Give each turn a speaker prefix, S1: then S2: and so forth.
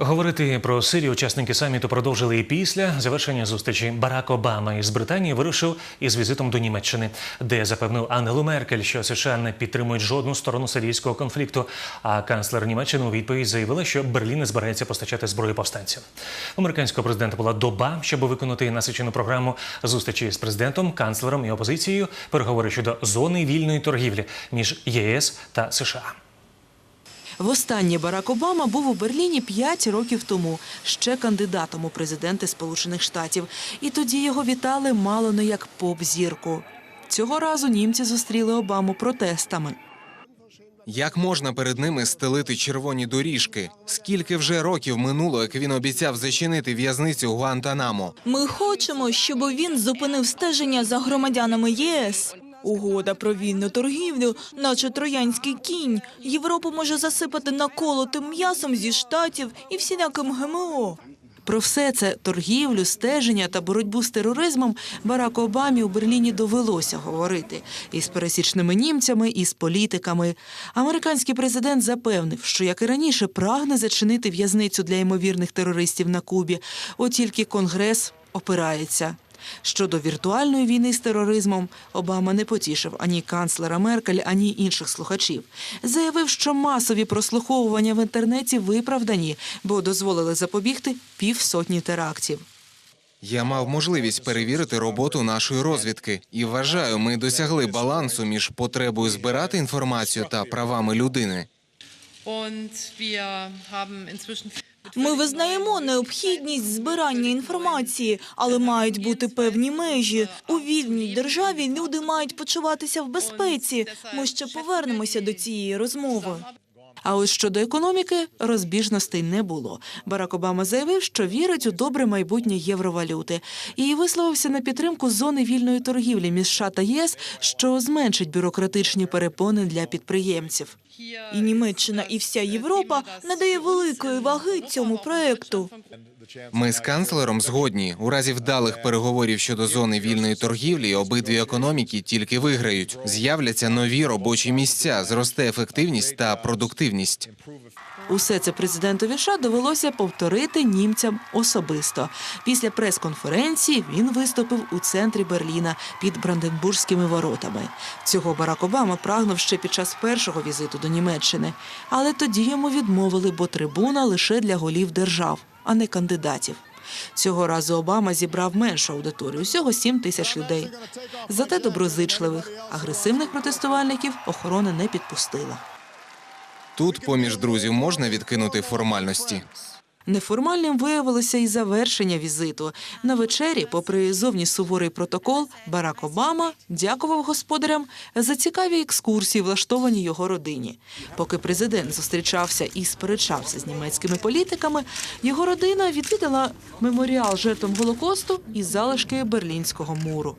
S1: Говорити про Сирію учасники саміту продовжили і після завершення зустрічі. Барак Обама із Британії вирушив із візитом до Німеччини, де запевнив Ангелу Меркель, що США не підтримують жодну сторону сирійського конфлікту. А канцлер Німеччини у відповідь заявила, що Берлін не збирається постачати зброю повстанцям. Американського президента була доба, щоб виконати насичену програму зустрічі з президентом, канцлером і опозицією. Переговори щодо зони вільної торгівлі між ЄС та США.
S2: Востаннє Барак Обама був у Берліні 5 років тому, ще кандидатом у президенти Сполучених Штатів. І тоді його вітали мало не як поп-зірку. Цього разу німці зустріли Обаму протестами.
S3: Як можна перед ними стелити червоні доріжки? Скільки вже років минуло, як він обіцяв зачинити в'язницю Гуантанамо?
S4: Ми хочемо, щоб він зупинив стеження за громадянами ЄС. Угода про вільну торгівлю, наче троянський кінь. Європу може засипати наколотим м'ясом зі штатів і всіляким ГМО.
S2: Про все це торгівлю, стеження та боротьбу з тероризмом Бараку Обамі у Берліні довелося говорити і з пересічними німцями, і з політиками. Американський президент запевнив, що як і раніше прагне зачинити в'язницю для ймовірних терористів на Кубі, от тільки Конгрес опирається. Щодо віртуальної війни з тероризмом, Обама не потішив ані канцлера Меркель, ані інших слухачів. Заявив, що масові прослуховування в інтернеті виправдані, бо дозволили запобігти півсотні терактів.
S3: Я мав можливість перевірити роботу нашої розвідки і вважаю, ми досягли балансу між потребою збирати інформацію та правами людини.
S4: Ми визнаємо необхідність збирання інформації, але мають бути певні межі. У вільній державі люди мають почуватися в безпеці. Ми ще повернемося до цієї розмови.
S2: А ось щодо економіки розбіжностей не було. Барак Обама заявив, що вірить у добре майбутнє євровалюти і висловився на підтримку зони вільної торгівлі між США та ЄС, що зменшить бюрократичні перепони для підприємців.
S4: І Німеччина, і вся Європа надає великої ваги цьому проекту.
S3: Ми з канцлером згодні. У разі вдалих переговорів щодо зони вільної торгівлі обидві економіки тільки виграють. З'являться нові робочі місця, зросте ефективність та продуктивність.
S2: Усе це президентові США довелося повторити німцям особисто. Після прес-конференції він виступив у центрі Берліна під Бранденбурзькими воротами. Цього Барак Обама прагнув ще під час першого візиту до Німеччини, але тоді йому відмовили, бо трибуна лише для голів держав, а не кандидатів. Цього разу Обама зібрав меншу аудиторію, всього 7 тисяч людей. Зате доброзичливих, агресивних протестувальників охорона не підпустила.
S3: Тут, поміж друзів, можна відкинути формальності.
S2: Неформальним виявилося і завершення візиту. На вечері, попри зовні суворий протокол, Барак Обама дякував господарям за цікаві екскурсії, влаштовані його родині. Поки президент зустрічався і сперечався з німецькими політиками, його родина відвідала меморіал жертвам Голокосту і залишки Берлінського муру.